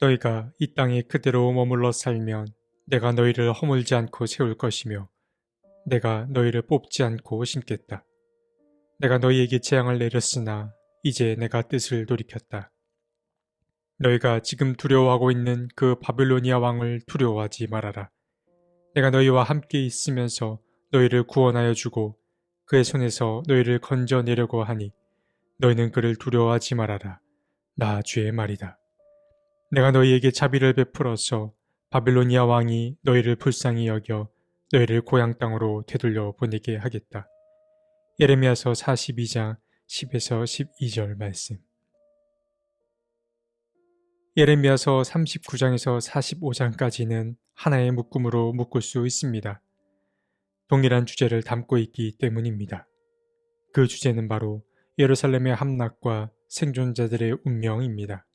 너희가 이 땅에 그대로 머물러 살면 내가 너희를 허물지 않고 세울 것이며 내가 너희를 뽑지 않고 심겠다. 내가 너희에게 재앙을 내렸으나 이제 내가 뜻을 돌이켰다. 너희가 지금 두려워하고 있는 그 바빌로니아 왕을 두려워하지 말아라. 내가 너희와 함께 있으면서 너희를 구원하여 주고 그의 손에서 너희를 건져내려고 하니 너희는 그를 두려워하지 말아라. 나 주의 말이다. 내가 너희에게 자비를 베풀어서 바빌로니아 왕이 너희를 불쌍히 여겨 너희를 고향 땅으로 되돌려 보내게 하겠다. 예레미야서 42장 10에서 12절 말씀. 예레미야서 39장에서 45장까지는 하나의 묶음으로 묶을 수 있습니다. 동일한 주제를 담고 있기 때문입니다. 그 주제는 바로 예루살렘의 함락과 생존자들의 운명입니다.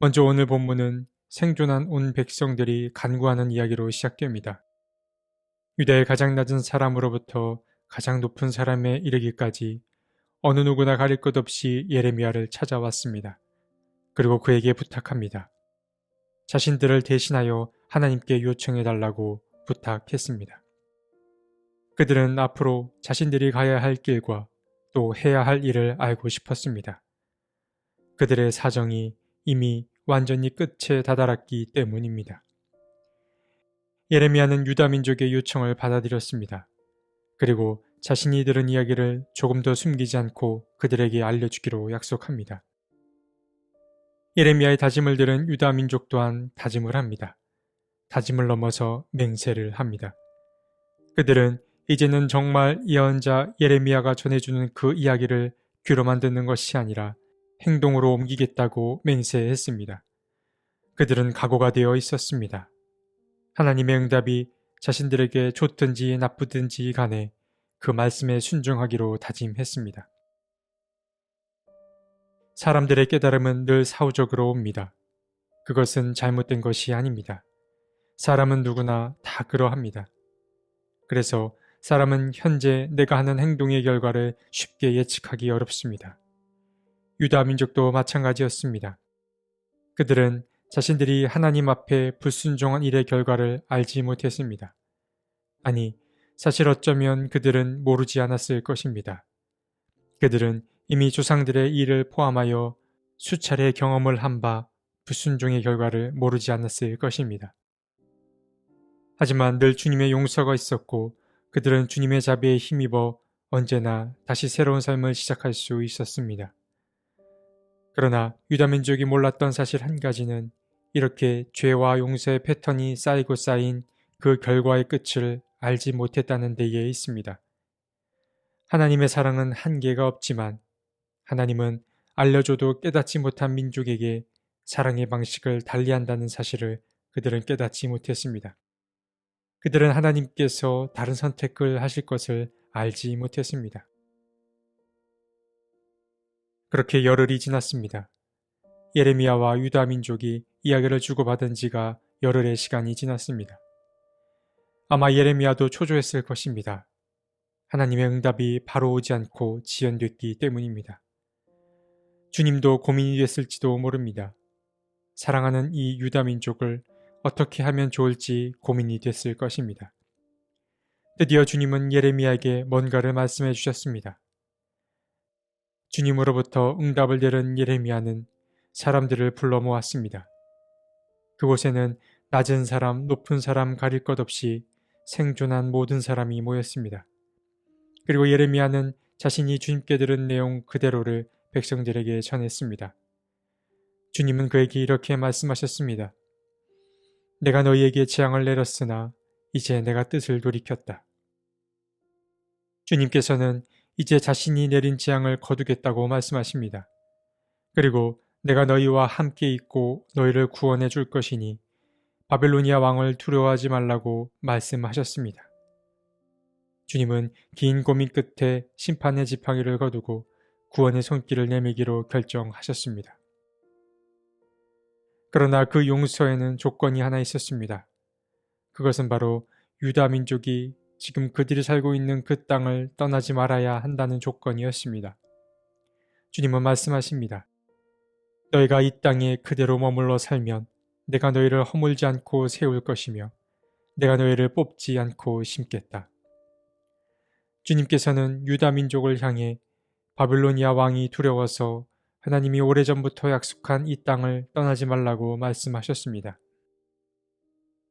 먼저 오늘 본문은 생존한 온 백성들이 간구하는 이야기로 시작됩니다. 유다의 가장 낮은 사람으로부터 가장 높은 사람에 이르기까지 어느 누구나 가릴 것 없이 예레미야를 찾아왔습니다. 그리고 그에게 부탁합니다. 자신들을 대신하여 하나님께 요청해 달라고 부탁했습니다. 그들은 앞으로 자신들이 가야 할 길과 또 해야 할 일을 알고 싶었습니다. 그들의 사정이 이미 완전히 끝에 다다랐기 때문입니다. 예레미야는 유다 민족의 요청을 받아들였습니다. 그리고 자신이 들은 이야기를 조금 더 숨기지 않고 그들에게 알려주기로 약속합니다. 예레미야의 다짐을 들은 유다 민족 또한 다짐을 합니다. 다짐을 넘어서 맹세를 합니다. 그들은 이제는 정말 예언자 예레미야가 전해주는 그 이야기를 귀로만 듣는 것이 아니라 행동으로 옮기겠다고 맹세했습니다. 그들은 각오가 되어 있었습니다. 하나님의 응답이 자신들에게 좋든지 나쁘든지 간에 그 말씀에 순종하기로 다짐했습니다. 사람들의 깨달음은 늘 사후적으로 옵니다. 그것은 잘못된 것이 아닙니다. 사람은 누구나 다 그러합니다. 그래서 사람은 현재 내가 하는 행동의 결과를 쉽게 예측하기 어렵습니다. 유다 민족도 마찬가지였습니다. 그들은 자신들이 하나님 앞에 불순종한 일의 결과를 알지 못했습니다. 아니, 사실 어쩌면 그들은 모르지 않았을 것입니다. 그들은 이미 조상들의 일을 포함하여 수차례 경험을 한 바 불순종의 결과를 모르지 않았을 것입니다. 하지만 늘 주님의 용서가 있었고 그들은 주님의 자비에 힘입어 언제나 다시 새로운 삶을 시작할 수 있었습니다. 그러나 유다민족이 몰랐던 사실 한 가지는 이렇게 죄와 용서의 패턴이 쌓이고 쌓인 그 결과의 끝을 알지 못했다는 데에 있습니다. 하나님의 사랑은 한계가 없지만 하나님은 알려줘도 깨닫지 못한 민족에게 사랑의 방식을 달리한다는 사실을 그들은 깨닫지 못했습니다. 그들은 하나님께서 다른 선택을 하실 것을 알지 못했습니다. 그렇게 열흘이 지났습니다. 예레미야와 유다 민족이 이야기를 주고받은 지가 열흘의 시간이 지났습니다. 아마 예레미야도 초조했을 것입니다. 하나님의 응답이 바로 오지 않고 지연됐기 때문입니다. 주님도 고민이 됐을지도 모릅니다. 사랑하는 이 유다 민족을 어떻게 하면 좋을지 고민이 됐을 것입니다. 드디어 주님은 예레미야에게 뭔가를 말씀해 주셨습니다. 주님으로부터 응답을 들은 예레미야는 사람들을 불러 모았습니다. 그곳에는 낮은 사람, 높은 사람 가릴 것 없이 생존한 모든 사람이 모였습니다. 그리고 예레미야는 자신이 주님께 들은 내용 그대로를 백성들에게 전했습니다. 주님은 그에게 이렇게 말씀하셨습니다. 내가 너희에게 재앙을 내렸으나 이제 내가 뜻을 돌이켰다. 주님께서는 이제 자신이 내린 재앙을 거두겠다고 말씀하십니다. 그리고 내가 너희와 함께 있고 너희를 구원해 줄 것이니 바벨로니아 왕을 두려워하지 말라고 말씀하셨습니다. 주님은 긴 고민 끝에 심판의 지팡이를 거두고 구원의 손길을 내밀기로 결정하셨습니다. 그러나 그 용서에는 조건이 하나 있었습니다. 그것은 바로 유다 민족이 지금 그들이 살고 있는 그 땅을 떠나지 말아야 한다는 조건이었습니다. 주님은 말씀하십니다. 너희가 이 땅에 그대로 머물러 살면 내가 너희를 허물지 않고 세울 것이며 내가 너희를 뽑지 않고 심겠다. 주님께서는 유다 민족을 향해 바빌로니아 왕이 두려워서 하나님이 오래전부터 약속한 이 땅을 떠나지 말라고 말씀하셨습니다.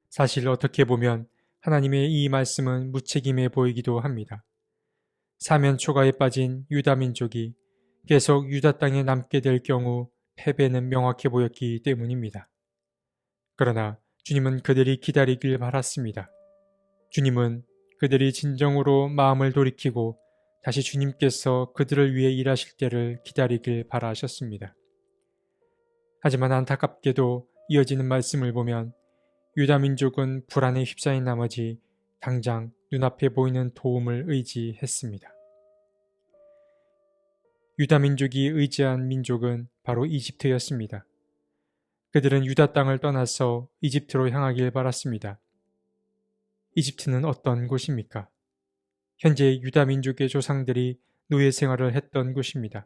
사실 어떻게 보면 하나님의 이 말씀은 무책임해 보이기도 합니다. 사면 초가에 빠진 유다 민족이 계속 유다 땅에 남게 될 경우 패배는 명확해 보였기 때문입니다. 그러나 주님은 그들이 기다리길 바랐습니다. 주님은 그들이 진정으로 마음을 돌이키고 다시 주님께서 그들을 위해 일하실 때를 기다리길 바라셨습니다. 하지만 안타깝게도 이어지는 말씀을 보면 유다 민족은 불안에 휩싸인 나머지 당장 눈앞에 보이는 도움을 의지했습니다. 유다 민족이 의지한 민족은 바로 이집트였습니다. 그들은 유다 땅을 떠나서 이집트로 향하길 바랐습니다. 이집트는 어떤 곳입니까? 현재 유다 민족의 조상들이 노예 생활을 했던 곳입니다.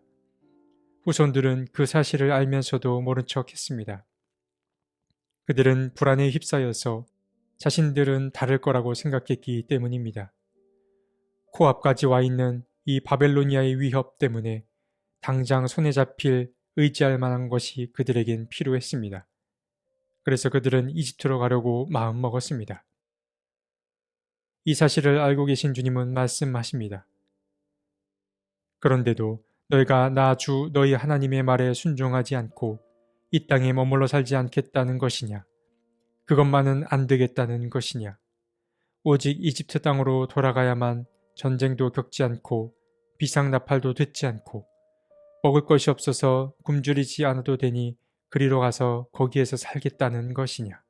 후손들은 그 사실을 알면서도 모른 척 했습니다. 그들은 불안에 휩싸여서 자신들은 다를 거라고 생각했기 때문입니다. 코앞까지 와 있는 이 바벨로니아의 위협 때문에 당장 손에 잡힐 의지할 만한 것이 그들에겐 필요했습니다. 그래서 그들은 이집트로 가려고 마음 먹었습니다. 이 사실을 알고 계신 주님은 말씀하십니다. 그런데도 너희가 나 주 너희 하나님의 말에 순종하지 않고 이 땅에 머물러 살지 않겠다는 것이냐? 그것만은 안 되겠다는 것이냐? 오직 이집트 땅으로 돌아가야만 전쟁도 겪지 않고 비상나팔도 듣지 않고 먹을 것이 없어서 굶주리지 않아도 되니 그리로 가서 거기에서 살겠다는 것이냐.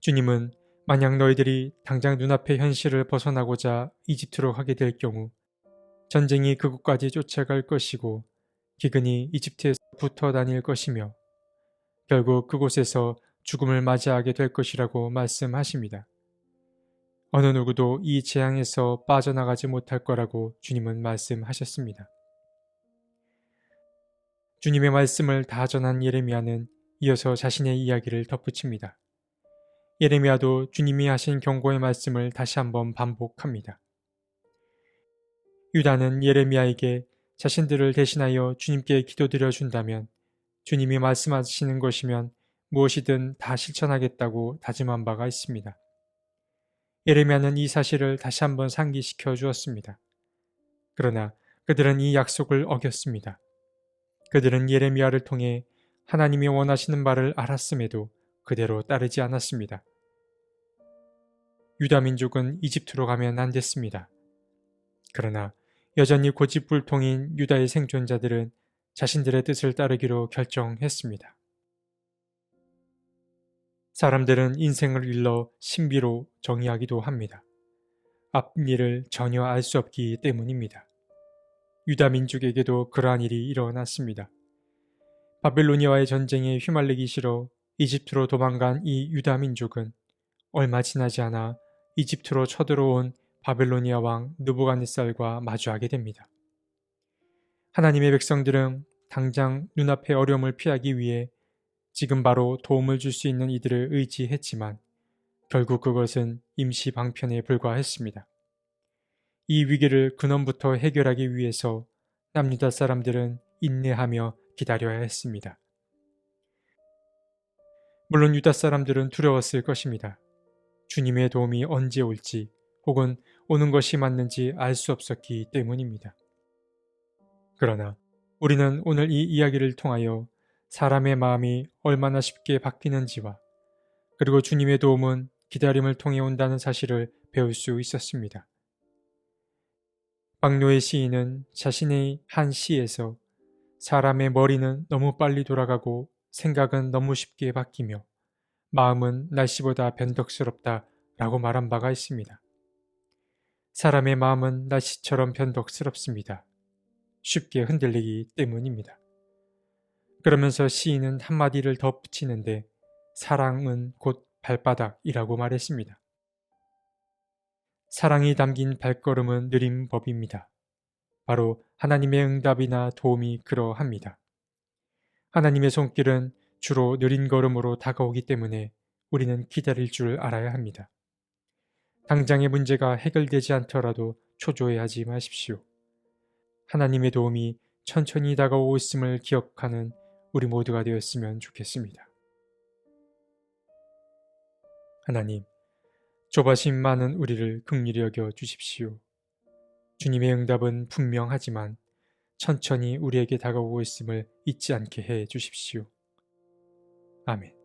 주님은 만약 너희들이 당장 눈앞의 현실을 벗어나고자 이집트로 가게 될 경우 전쟁이 그곳까지 쫓아갈 것이고 기근이 이집트에서 붙어 다닐 것이며 결국 그곳에서 죽음을 맞이하게 될 것이라고 말씀하십니다. 어느 누구도 이 재앙에서 빠져나가지 못할 거라고 주님은 말씀하셨습니다. 주님의 말씀을 다 전한 예레미야는 이어서 자신의 이야기를 덧붙입니다. 예레미야도 주님이 하신 경고의 말씀을 다시 한번 반복합니다. 유다는 예레미야에게 자신들을 대신하여 주님께 기도드려 준다면 주님이 말씀하시는 것이면 무엇이든 다 실천하겠다고 다짐한 바가 있습니다. 예레미야는 이 사실을 다시 한번 상기시켜 주었습니다. 그러나 그들은 이 약속을 어겼습니다. 그들은 예레미야를 통해 하나님이 원하시는 바를 알았음에도 그대로 따르지 않았습니다. 유다 민족은 이집트로 가면 안 됐습니다. 그러나 여전히 고집불통인 유다의 생존자들은 자신들의 뜻을 따르기로 결정했습니다. 사람들은 인생을 일러 신비로 정의하기도 합니다. 앞일을 전혀 알 수 없기 때문입니다. 유다 민족에게도 그러한 일이 일어났습니다. 바빌로니아와의 전쟁에 휘말리기 싫어 이집트로 도망간 이 유다 민족은 얼마 지나지 않아 이집트로 쳐들어온 바빌로니아 왕 느부갓네살과 마주하게 됩니다. 하나님의 백성들은 당장 눈앞의 어려움을 피하기 위해 지금 바로 도움을 줄 수 있는 이들을 의지했지만 결국 그것은 임시 방편에 불과했습니다. 이 위기를 근원부터 해결하기 위해서 남유다 사람들은 인내하며 기다려야 했습니다. 물론 유다 사람들은 두려웠을 것입니다. 주님의 도움이 언제 올지 혹은 오는 것이 맞는지 알 수 없었기 때문입니다. 그러나 우리는 오늘 이 이야기를 통하여 사람의 마음이 얼마나 쉽게 바뀌는지와 그리고 주님의 도움은 기다림을 통해 온다는 사실을 배울 수 있었습니다. 박노의 시인은 자신의 한 시에서 사람의 머리는 너무 빨리 돌아가고 생각은 너무 쉽게 바뀌며 마음은 날씨보다 변덕스럽다 라고 말한 바가 있습니다. 사람의 마음은 날씨처럼 변덕스럽습니다. 쉽게 흔들리기 때문입니다. 그러면서 시인은 한마디를 더 붙이는데 사랑은 곧 발바닥이라고 말했습니다. 사랑이 담긴 발걸음은 느린 법입니다. 바로 하나님의 응답이나 도움이 그러합니다. 하나님의 손길은 주로 느린 걸음으로 다가오기 때문에 우리는 기다릴 줄 알아야 합니다. 당장의 문제가 해결되지 않더라도 초조해하지 마십시오. 하나님의 도움이 천천히 다가오고 있음을 기억하는 우리 모두가 되었으면 좋겠습니다. 하나님, 좁아심 많은 우리를 극률히 여겨 주십시오. 주님의 응답은 분명하지만 천천히 우리에게 다가오고 있음을 잊지 않게 해 주십시오. 아멘.